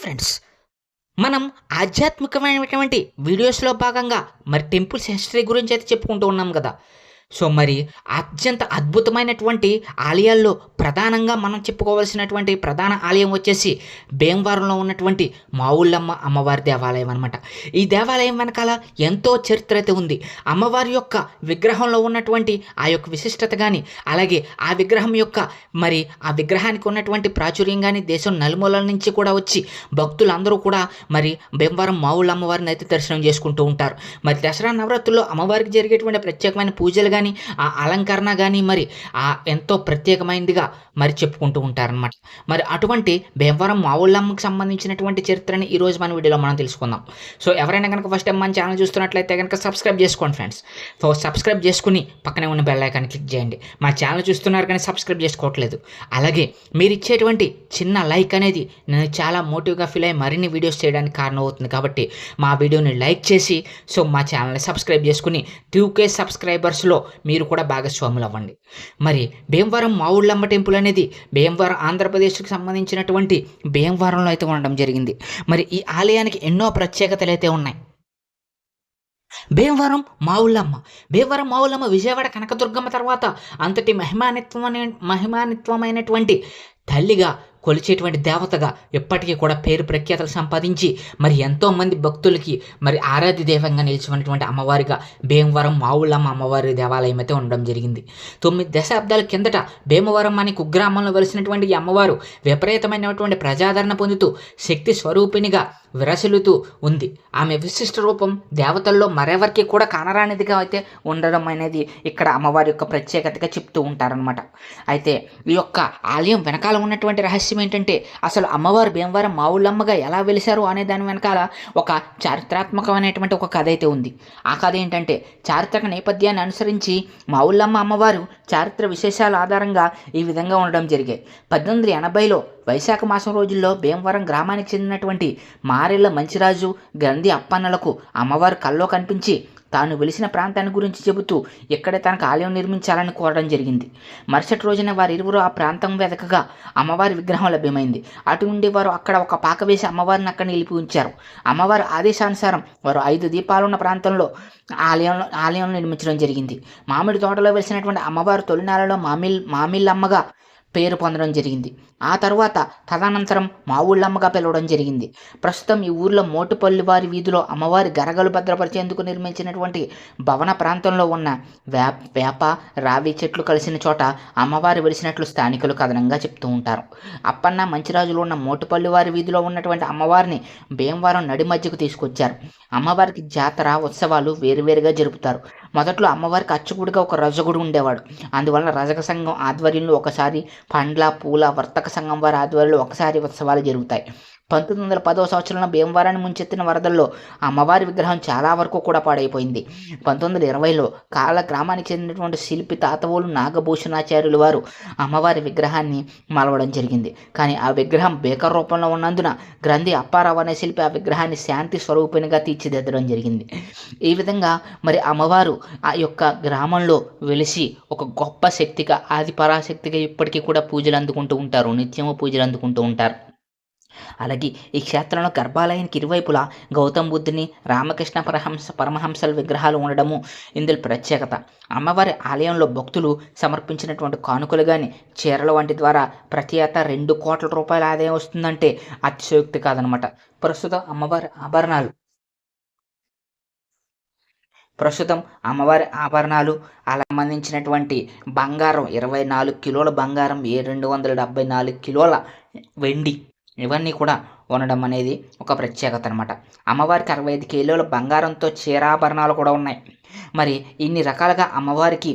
Friends మనం ఆధ్యాత్మికమైనటువంటి వీడియోస్లో భాగంగా మరి టెంపుల్స్ హిస్టరీ గురించి అయితే చెప్పుకుంటూ ఉన్నాం కదా. సో మరి అత్యంత అద్భుతమైనటువంటి ఆలయాల్లో ప్రధానంగా మనం చెప్పుకోవాల్సినటువంటి ప్రధాన ఆలయం వచ్చేసి భీమవరంలో ఉన్నటువంటి మావుళ్ళమ్మ అమ్మవారి దేవాలయం అనమాట ఈ దేవాలయం వెనకాల ఎంతో చరిత్ర అయితే ఉంది. అమ్మవారి యొక్క విగ్రహంలో ఉన్నటువంటి ఆ యొక్క విశిష్టత కానీ అలాగే ఆ విగ్రహం యొక్క మరి ఆ విగ్రహానికి ఉన్నటువంటి ప్రాచుర్యం కానీ దేశం నలుమూలల నుంచి కూడా వచ్చి భక్తులందరూ కూడా మరి భీమవరం మావుళ్ళ అమ్మవారిని అయితే దర్శనం చేసుకుంటూ ఉంటారు. మరి దసరా నవరాత్రుల్లో అమ్మవారికి జరిగేటువంటి ప్రత్యేకమైన పూజలు కానీ కానీ ఆ అలంకరణ కానీ మరి ఆ ఎంతో ప్రత్యేకమైనదిగా మరి చెప్పుకుంటూ ఉంటారనమాట మరి అటువంటి భీమవరం మావుళ్ళమ్మకి సంబంధించినటువంటి చరిత్రని ఈరోజు మన వీడియోలో మనం తెలుసుకుందాం. సో ఎవరైనా కనుక ఫస్ట్ టైం మన ఛానల్ చూస్తున్నట్లయితే కనుక సబ్స్క్రైబ్ చేసుకోండి ఫ్రెండ్స్ సో సబ్స్క్రైబ్ చేసుకుని పక్కనే ఉన్న బెల్ ఐకాన్ క్లిక్ చేయండి. మా ఛానల్ చూస్తున్నారు కానీ సబ్స్క్రైబ్ చేసుకోవట్లేదు. అలాగే మీరు ఇచ్చేటువంటి చిన్న లైక్ అనేది నేను చాలా మోటివ్గా ఫీల్ అయ్యి మరిన్ని వీడియోస్ చేయడానికి కారణం అవుతుంది కాబట్టి మా వీడియోని లైక్ చేసి సో మా ఛానల్ని సబ్స్క్రైబ్ చేసుకుని టూ కే సబ్స్క్రైబర్స్లో మీరు కూడా భాగస్వాములు అవ్వండి మరి భీమవరం మావుళ్ళమ్మ టెంపుల్ అనేది భీమవరం ఆంధ్రప్రదేశ్కి సంబంధించినటువంటి భీమవరంలో అయితే ఉండడం జరిగింది. మరి ఈ ఆలయానికి ఎన్నో ప్రత్యేకతలు అయితే ఉన్నాయి. భీమవరం మావుళ్ళమ్మ. భీమవరం మావుళ్ళమ్మ విజయవాడ కనకదుర్గమ్మ తర్వాత అంతటి మహిమానిత్వమైన మహిమానిత్వమైనటువంటి తల్లిగా కొలిచేటువంటి దేవతగా ఇప్పటికీ కూడా పేరు ప్రఖ్యాతలు సంపాదించి మరి ఎంతోమంది భక్తులకి మరి ఆరాధ్య దేవంగా నిలిచినటువంటి అమ్మవారిగా భీమవరం మావులమ్మ అమ్మవారి దేవాలయం అయితే ఉండడం జరిగింది. తొమ్మిది దశాబ్దాల కిందట భీమవరం అనే కుగ్రామంలో వెలిసినటువంటి ఈ అమ్మవారు విపరీతమైనటువంటి ప్రజాదరణ పొందుతూ శక్తి స్వరూపిణిగా విరసిల్లుతూ ఉంది. ఆమె విశిష్ట రూపం దేవతల్లో మరెవరికి కూడా కానరానిదిగా అయితే ఉండడం అనేది ఇక్కడ అమ్మవారి యొక్క ప్రత్యేకతగా చెప్తూ ఉంటారనమాట అయితే ఈ యొక్క ఆలయం వెనకాల ఉన్నటువంటి రహస్యం ఏంటంటే అసలు అమ్మవారు భీమవరం మావుళ్ళమ్మగా ఎలా వెలిశారు అనే దాని వెనకాల ఒక చారిత్రాత్మకమైనటువంటి ఒక కథ అయితే ఉంది. ఆ కథ ఏంటంటే చారిత్రక నేపథ్యాన్ని అనుసరించి మావుళ్ళమ్మ అమ్మవారు చారిత్ర విశేషాల ఆధారంగా ఈ విధంగా ఉండడం జరిగాయి. పద్దెనిమిది వందల ఎనభైలో వైశాఖ మాసం రోజుల్లో భీమవరం గ్రామానికి చెందినటువంటి మారెళ్ళ మంచిరాజు గ్రంథి అప్పన్నలకు అమ్మవారు కల్లో కనిపించి తాను వెలిసిన ప్రాంతాన్ని గురించి చెబుతూ ఇక్కడే తనకు ఆలయం నిర్మించాలని కోరడం జరిగింది. మరుసటి రోజున వారి ఇరువురు ఆ ప్రాంతం వెదకగా అమ్మవారి విగ్రహం లభ్యమైంది. అటు నుండి వారు అక్కడ ఒక పాక వేసి అమ్మవారిని అక్కడ నిలిపి ఉంచారు. అమ్మవారి ఆదేశానుసారం వారు ఐదు దీపాలున్న ప్రాంతంలో ఆలయంలో ఆలయం నిర్మించడం జరిగింది. మామిడి తోటలో వెలిసినటువంటి అమ్మవారు తొలినాలలో మామిల్ మామిళ్ళమ్మగా పేరు పొందడం జరిగింది. ఆ తర్వాత తదనంతరం మా ఊళ్ళమ్మగా పిలవడం జరిగింది. ప్రస్తుతం ఈ ఊర్లో మోటుపల్లి వారి వీధిలో అమ్మవారి గరగలు భద్రపరిచేందుకు నిర్మించినటువంటి భవన ప్రాంతంలో ఉన్న వేప వేప రావి చెట్లు కలిసిన చోట అమ్మవారు వెలిసినట్లు స్థానికులు కథనంగా చెప్తూ ఉంటారు. అప్పన్న మంచిరాజులో ఉన్న మోటుపల్లి వారి వీధిలో ఉన్నటువంటి అమ్మవారిని భీమవరం నడి మధ్యకు తీసుకొచ్చారు. అమ్మవారికి జాతర ఉత్సవాలు వేరువేరుగా జరుపుతారు. మొదట్లో అమ్మవారికి అచ్చుకుడిగా ఒక రజగుడు ఉండేవాడు. అందువల్ల రజక సంఘం ఆధ్వర్యంలో ఒకసారి పండ్ల పూల వర్తక సంఘం వారి ఆధ్వర్యంలో ఒకసారి ఉత్సవాలు జరుగుతాయి. పంతొమ్మిది వందల పదో సంవత్సరంలో భీమవరాన్ని ముంచెత్తిన వరదల్లో అమ్మవారి విగ్రహం చాలా వరకు కూడా పాడైపోయింది. పంతొమ్మిది వందల ఇరవైలో కాల గ్రామానికి చెందినటువంటి శిల్పి తాతవోలు నాగభూషణాచార్యులు వారు అమ్మవారి విగ్రహాన్ని మలవడం జరిగింది. కానీ ఆ విగ్రహం బేకర్ రూపంలో ఉన్నందున గ్రంథి అప్పారావు అనే శిల్పి ఆ విగ్రహాన్ని శాంతి స్వరూపిణిగా తీర్చిదిద్దడం జరిగింది. ఈ విధంగా మరి అమ్మవారు ఆ యొక్క గ్రామంలో వెలిసి ఒక గొప్ప శక్తిగా ఆది పరాశక్తిగా ఇప్పటికీ కూడా పూజలు అందుకుంటూ ఉంటారు. నిత్యము పూజలు అందుకుంటూ ఉంటారు. అలాగే ఈ క్షేత్రంలో గర్భాలయానికి ఇరువైపులా గౌతమ్ బుద్ధుని రామకృష్ణ పరహంస పరమహంసల విగ్రహాలు ఉండడము ఇందులో ప్రత్యేకత. అమ్మవారి ఆలయంలో భక్తులు సమర్పించినటువంటి కానుకలు కానీ చీరల వంటి ద్వారా ప్రతి ఏటా రెండు కోట్ల రూపాయల ఆదాయం వస్తుందంటే అతిశయోక్తి కాదనమాట. ప్రస్తుతం అమ్మవారి ఆభరణాలు. ప్రస్తుతం అమ్మవారి ఆభరణాలు అలా సంబంధించినటువంటి బంగారం ఇరవై నాలుగు కిలోల బంగారం ఏ రెండు వందల డెబ్బై నాలుగు కిలోల వెండి ఇవన్నీ కూడా ఉండడం అనేది ఒక ప్రత్యేకత అనమాట అమ్మవారికి అరవై ఐదు కిలోల బంగారంతో చీరాభరణాలు కూడా ఉన్నాయి. మరి ఇన్ని రకాలుగా అమ్మవారికి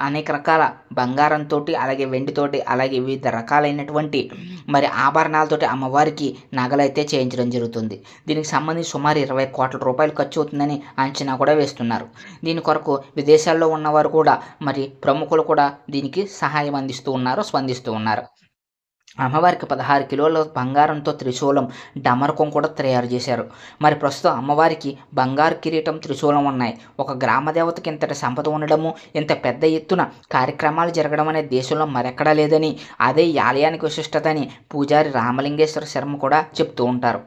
అనేక రకాల బంగారంతో అలాగే వెండితోటి అలాగే వివిధ రకాలైనటువంటి మరి ఆభరణాలతోటి అమ్మవారికి నగలైతే చేయించడం జరుగుతుంది. దీనికి సంబంధించి సుమారు ఇరవై కోట్ల రూపాయలు ఖర్చు అవుతుందని అంచనా కూడా వేస్తున్నారు. దీని కొరకు విదేశాల్లో ఉన్నవారు కూడా మరి ప్రముఖులు కూడా దీనికి సహాయం అందిస్తూ ఉన్నారు స్పందిస్తూ ఉన్నారు. అమ్మవారికి పదహారు కిలోల బంగారంతో త్రిశూలం డమరకం కూడా తయారు చేశారు. మరి ప్రస్తుతం అమ్మవారికి బంగారు కిరీటం త్రిశూలం ఉన్నాయి. ఒక గ్రామదేవతకి ఇంతటి సంపద ఉండడము ఇంత పెద్ద ఎత్తున కార్యక్రమాలు జరగడం అనేది దేశంలో మరెక్కడా లేదని అదే ఈ ఆలయానికి విశిష్టత అని పూజారి రామలింగేశ్వర శర్మ కూడా చెప్తూ ఉంటారు.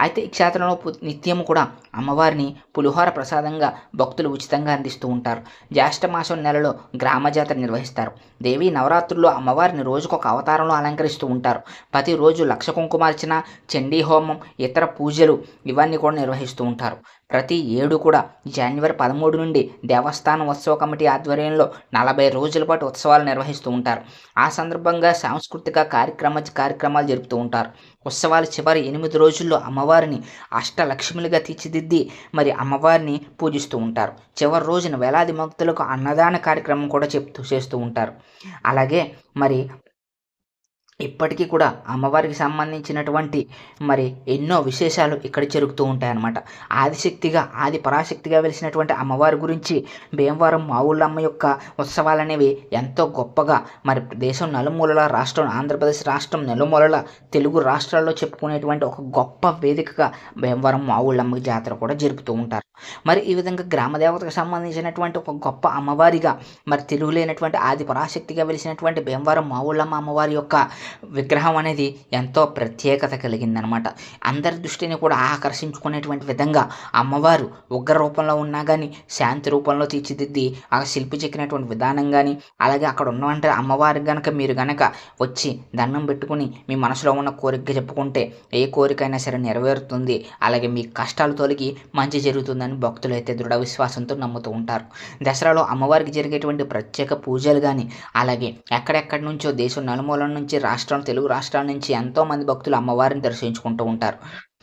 అయితే ఈ క్షేత్రంలో పు- నిత్యము కూడా అమ్మవారిని పులిహోర ప్రసాదంగా భక్తులు ఉచితంగా అందిస్తూ ఉంటారు. జ్యేష్ఠమాసం నెలలో గ్రామ జాతర నిర్వహిస్తారు. దేవి నవరాత్రుల్లో అమ్మవారిని రోజుకొక అవతారంలో అలంకరిస్తూ ఉంటారు. ప్రతిరోజు లక్ష కుంకుమార్చన చండీ హోమం ఇతర పూజలు ఇవన్నీ కూడా నిర్వహిస్తూ ఉంటారు. ప్రతి ఏడు కూడా జనవరి పదమూడు నుండి దేవస్థానం ఉత్సవ కమిటీ ఆధ్వర్యంలో నలభై రోజుల పాటు ఉత్సవాలు నిర్వహిస్తూ ఉంటారు. ఆ సందర్భంగా సాంస్కృతిక కార్యక్రమ కార్యక్రమాలు జరుపుతూ ఉంటారు. ఉత్సవాల చివరి ఎనిమిది రోజుల్లో అమ్మవారిని అష్టలక్ష్మిలుగా తీర్చిదిద్ది మరి అమ్మవారిని పూజిస్తూ ఉంటారు. చివరి రోజున వేలాది భక్తులకు అన్నదాన కార్యక్రమం కూడా చెప్తూ చేస్తూ ఉంటారు. అలాగే మరి ఇప్పటికీ కూడా అమ్మవారికి సంబంధించినటువంటి మరి ఎన్నో విశేషాలు ఇక్కడ జరుగుతూ ఉంటాయన్నమాట. ఆదిశక్తిగా ఆది పరాశక్తిగా వెలిసినటువంటి అమ్మవారి గురించి భీమవరం మావుళ్ళమ్మ యొక్క ఉత్సవాలనేవి ఎంతో గొప్పగా మరి దేశం నలుమూలల రాష్ట్రం ఆంధ్రప్రదేశ్ రాష్ట్రం నలుమూలల తెలుగు రాష్ట్రాల్లో చెప్పుకునేటువంటి ఒక గొప్ప వేదికగా భీమవరం మావుళ్ళమ్మ జాతర కూడా జరుపుతూ ఉంటారు. మరి ఈ విధంగా గ్రామదేవతకు సంబంధించినటువంటి ఒక గొప్ప అమ్మవారిగా మరి తిరుగులేనటువంటి ఆది పరాశక్తిగా వెలిసినటువంటి భీమవరం మావుళ్ళమ్మ అమ్మవారి యొక్క విగ్రహం అనేది ఎంతో ప్రత్యేకత కలిగిందనమాట. అందరి దృష్టిని కూడా ఆకర్షించుకునేటువంటి విధంగా అమ్మవారు ఉగ్ర రూపంలో ఉన్నా కానీ శాంతి రూపంలో తీర్చిదిద్ది ఆ శిల్పి చెక్కినటువంటి విధానం కానీ అలాగే అక్కడ ఉన్నటువంటి అమ్మవారికి కనుక మీరు కనుక వచ్చి దండం పెట్టుకుని మీ మనసులో ఉన్న కోరిక చెప్పుకుంటే ఏ కోరికైనా సరే నెరవేరుతుంది. అలాగే మీ కష్టాలు తొలగి మంచి జరుగుతుందని భక్తులు అయితే దృఢ విశ్వాసంతో నమ్ముతూ ఉంటారు. దసరాలో అమ్మవారికి జరిగేటువంటి ప్రత్యేక పూజలు కానీ అలాగే ఎక్కడెక్కడి నుంచో దేశం నలుమూలల నుంచి రాష్ట్రం తెలుగు రాష్ట్రాల నుంచి ఎంతోమంది భక్తులు అమ్మవారిని దర్శించుకుంటూ ఉంటారు.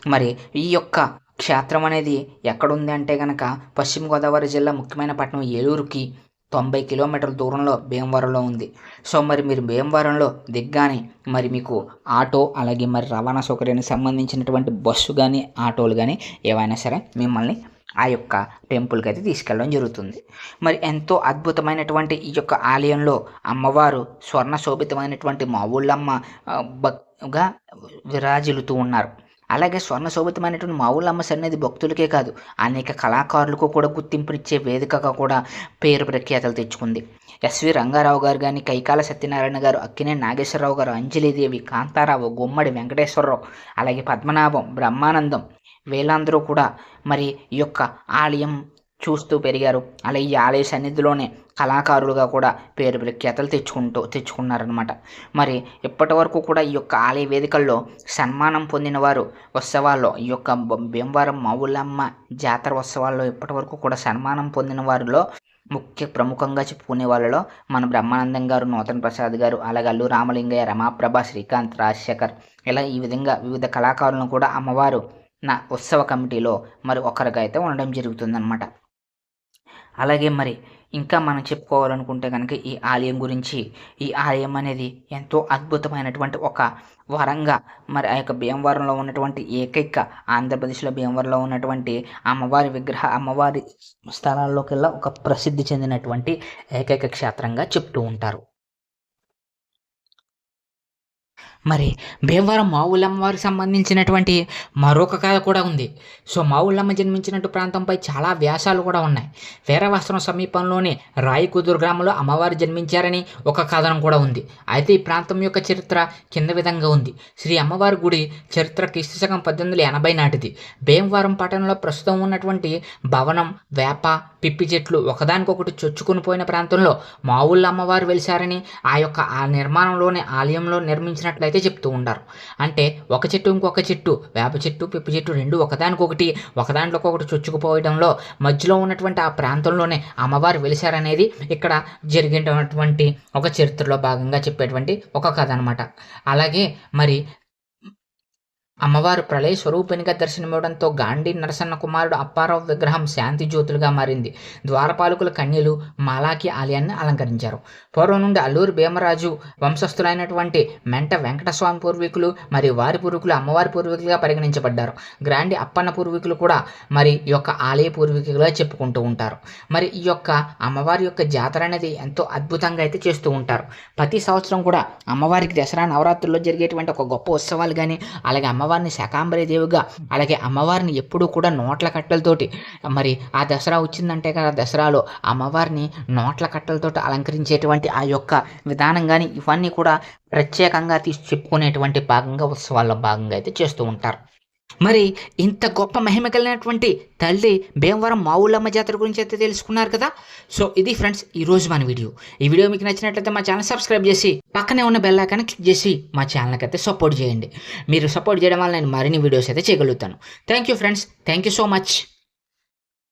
మరి ఈ యొక్క క్షేత్రం అనేది ఎక్కడుంది అంటే కనుక పశ్చిమ గోదావరి జిల్లా ముఖ్యమైన పట్టణం ఏలూరుకి తొంభై కిలోమీటర్ల దూరంలో భీమవరంలో ఉంది. సో మరి మీరు భీమవరంలో దిగ్గానే మరి మీకు ఆటో అలాగే మరి రవాణా సౌకర్యానికి సంబంధించినటువంటి బస్సు కానీ ఆటోలు కానీ ఏవైనా సరే మిమ్మల్ని ఆ యొక్క టెంపుల్కి అయితే తీసుకెళ్ళడం జరుగుతుంది. మరి ఎంతో అద్భుతమైనటువంటి ఈ యొక్క ఆలయంలో అమ్మవారు స్వర్ణ శోభితమైనటువంటి మా ఊళ్ళమ్మ భక్గా విరాజిల్లుతూ ఉన్నారు. అలాగే స్వర్ణ శోభితమైనటువంటి మావులమ్మ సన్నిధి భక్తులకే కాదు. అనేక కళాకారులకు కూడా గుర్తింపునిచ్చే వేదికగా కూడా పేరు ప్రఖ్యాతలు తెచ్చుకుంది. ఎస్వి రంగారావు గారు కానీ కైకాల సత్యనారాయణ గారు అక్కినే నాగేశ్వరరావు గారు అంజలిదేవి కాంతారావు గుమ్మడి వెంకటేశ్వరరావు అలాగే పద్మనాభం బ్రహ్మానందం వీళ్ళందరూ కూడా మరి ఈ యొక్క ఆలయం చూస్తూ పెరిగారు. అలాగే ఈ ఆలయ సన్నిధిలోనే కళాకారులుగా కూడా పేరు ప్రఖ్యాతలు తెచ్చుకుంటూ తెచ్చుకున్నారనమాట మరి ఇప్పటి వరకు కూడా ఈ యొక్క ఆలయ వేదికల్లో సన్మానం పొందిన వారు ఉత్సవాల్లో ఈ యొక్క భీమవరం మావులమ్మ జాతర ఉత్సవాల్లో ఇప్పటి వరకు కూడా సన్మానం పొందిన వారిలో ముఖ్య ప్రముఖంగా చెప్పుకునే వాళ్ళలో మన బ్రహ్మానందం గారు నూతన్ ప్రసాద్ గారు అలాగే అల్లు రామలింగయ్య రమాప్రభ శ్రీకాంత్ రాజశేఖర్ ఇలా ఈ విధంగా వివిధ కళాకారులను కూడా అమ్మవారు నా ఉత్సవ కమిటీలో మరి ఒకరిగా అయితే ఉండడం జరుగుతుందన్నమాట. అలాగే మరి ఇంకా మనం చెప్పుకోవాలనుకుంటే కనుక ఈ ఆలయం గురించి ఈ ఆలయం అనేది ఎంతో అద్భుతమైనటువంటి ఒక వరంగా మరి ఆ యొక్క భీమవరంలో ఉన్నటువంటి ఏకైక ఆంధ్రప్రదేశ్లో భీమవరంలో ఉన్నటువంటి అమ్మవారి విగ్రహ అమ్మవారి స్థలాల్లోకెల్లా ఒక ప్రసిద్ధి చెందినటువంటి ఏకైక క్షేత్రంగా చెప్తూ ఉంటారు. మరి భీమవరం మావులమ్మ వారికి సంబంధించినటువంటి మరొక కథ కూడా ఉంది. సో మావులమ్మ జన్మించినట్టు ప్రాంతంపై చాలా వ్యాసాలు కూడా ఉన్నాయి. వీరవస్త్రం సమీపంలోని రాయికుదురు గ్రామంలో అమ్మవారు జన్మించారని ఒక కథనం కూడా ఉంది. అయితే ఈ ప్రాంతం యొక్క చరిత్ర కింద విధంగా ఉంది. శ్రీ అమ్మవారి గుడి చరిత్ర క్రీస్తు శకం పద్దెనిమిది వందల ఎనభై నాటిది. భీమవరం పట్టణంలో ప్రస్తుతం ఉన్నటువంటి భవనం వేప పిప్పి చెట్లు ఒకదానికొకటి చొచ్చుకుని పోయిన ప్రాంతంలో మావుళ్ళ అమ్మవారు వెలిశారని ఆ యొక్క ఆ నిర్మాణంలోని ఆలయంలో నిర్మించినట్లయితే చెప్తూ ఉంటారు అంటే ఒక చెట్టు ఇంకొక చెట్టు వేప చెట్టు పిప్పి చెట్టు రెండు ఒకదానికొకటి ఒకదాంట్లో ఒకటి చొచ్చుకుపోవడంలో మధ్యలో ఉన్నటువంటి ఆ ప్రాంతంలోనే అమ్మవారు వెలిశారనేది ఇక్కడ జరిగినటువంటి ఒక చరిత్రలో భాగంగా చెప్పేటువంటి ఒక కథ అనమాట అలాగే మరి అమ్మవారు ప్రళయ స్వరూపినిగా దర్శనమివ్వడంతో గాంధీ నరసన్న కుమారుడు అప్పారావు విగ్రహం శాంతి జ్యోతులుగా మారింది. ద్వారపాలకుల కన్యలు మాలాకి ఆలయాన్ని అలంకరించారు. పూర్వం నుండి అల్లూరు భీమరాజు వంశస్థులైనటువంటి మెంట వెంకటస్వామి పూర్వీకులు మరియు వారి పూర్వీకులు అమ్మవారి పూర్వీకులుగా పరిగణించబడ్డారు. గ్రాండి అప్పన్న పూర్వీకులు కూడా మరి ఈ యొక్క ఆలయ పూర్వీకులుగా చెప్పుకుంటూ ఉంటారు. మరి ఈ యొక్క అమ్మవారి యొక్క జాతర అనేది ఎంతో అద్భుతంగా అయితే చేస్తూ ఉంటారు. ప్రతి సంవత్సరం కూడా అమ్మవారికి దసరా నవరాత్రుల్లో జరిగేటువంటి ఒక గొప్ప ఉత్సవాలు కానీ అలాగే అమ్మవారిని శాకాంబరి దేవిగా అలాగే అమ్మవారిని ఎప్పుడూ కూడా నోట్ల కట్టెలతోటి మరి ఆ దసరా వచ్చిందంటే కదా దసరాలో అమ్మవారిని నోట్ల కట్టెలతోటి అలంకరించేటువంటి ఆ యొక్క విధానం కానీ ఇవన్నీ కూడా ప్రత్యేకంగా తీసి చెప్పుకునేటువంటి భాగంగా ఉత్సవాల్లో భాగంగా అయితే చేస్తూ ఉంటారు. మరి ఇంత గొప్ప మహిమ కలిగినటువంటి తల్లి భీమవరం మావులమ్మ జాతర గురించి అయితే తెలుసుకున్నారు కదా? సో ఇది ఫ్రెండ్స్ ఈ రోజు మన వీడియో. ఈ వీడియో మీకు నచ్చినట్లయితే మా ఛానల్ సబ్స్క్రైబ్ చేసి పక్కనే ఉన్న బెల్ ఐకాన్ క్లిక్ చేసి మా ఛానల్కి అయితే సపోర్ట్ చేయండి. మీరు సపోర్ట్ చేయడం వల్ల నేను మరిన్ని వీడియోస్ అయితే చేయగలుగుతాను. Thank you friends thank you so much